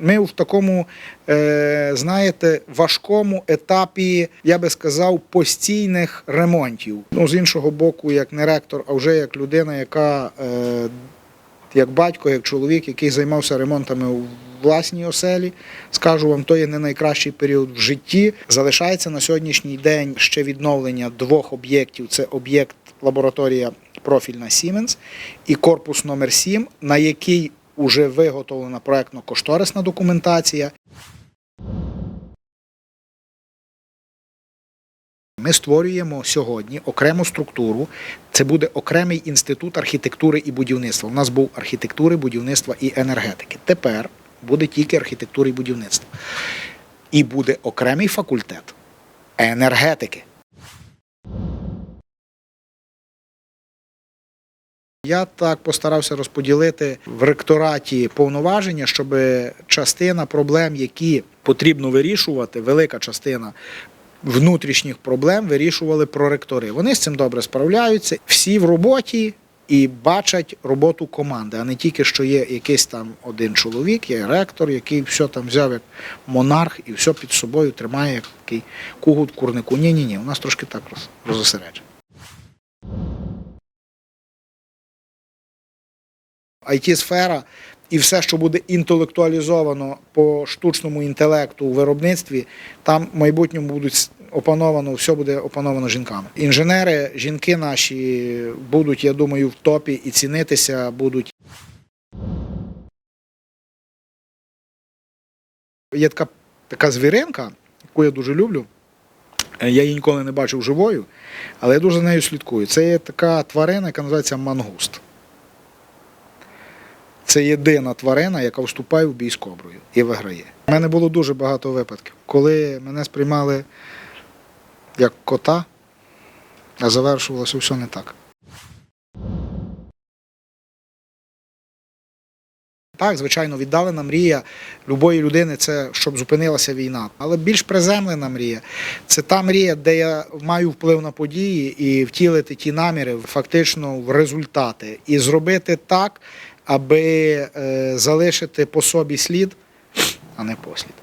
Ми в такому, е, знаєте, важкому етапі, я би сказав, постійних ремонтів. Ну, з іншого боку, як не ректор, а вже як людина, яка е, як батько, як чоловік, який займався ремонтами у власній оселі, скажу вам, то є не найкращий період в житті. Залишається на сьогоднішній день ще відновлення двох об'єктів. Це об'єкт лабораторія профільна Siemens і корпус номер 7 на який вже виготовлена проектно-кошторисна документація. Ми створюємо сьогодні окрему структуру. Це буде окремий інститут архітектури і будівництва. У нас був архітектури, будівництва і енергетики. Тепер буде тільки архітектури і будівництва. І буде окремий факультет енергетики. Я так постарався розподілити в ректораті повноваження, щоб частина проблем, які потрібно вирішувати, велика частина внутрішніх проблем вирішували проректори. Вони з цим добре справляються. Всі в роботі і бачать роботу команди, а не тільки що є якийсь там один чоловік, є ректор, який все там взяв як монарх і все під собою тримає як такий кугут курнику. Ні, ні, ні, у нас трошки так роз- розосереджено. IT-сфера і все, що буде інтелектуалізовано по штучному інтелекту у виробництві, там в майбутньому будуть опановано, все буде опановано жінками. Інженери, жінки наші будуть, я думаю, в топі і цінитися будуть. Є така, така звіринка, яку я дуже люблю. Я її ніколи не бачив живою, але я дуже за нею слідкую. Це є така тварина, яка називається мангуст. Це єдина тварина, яка вступає в бій з коброю і виграє. У мене було дуже багато випадків, коли мене сприймали як кота, а завершувалося все не так. Так, звичайно, віддалена мрія любої людини це щоб зупинилася війна. Але більш приземлена мрія це та мрія, де я маю вплив на події і втілити ті наміри фактично в результати. І зробити так, аби е, залишити по собі слід, а не послід.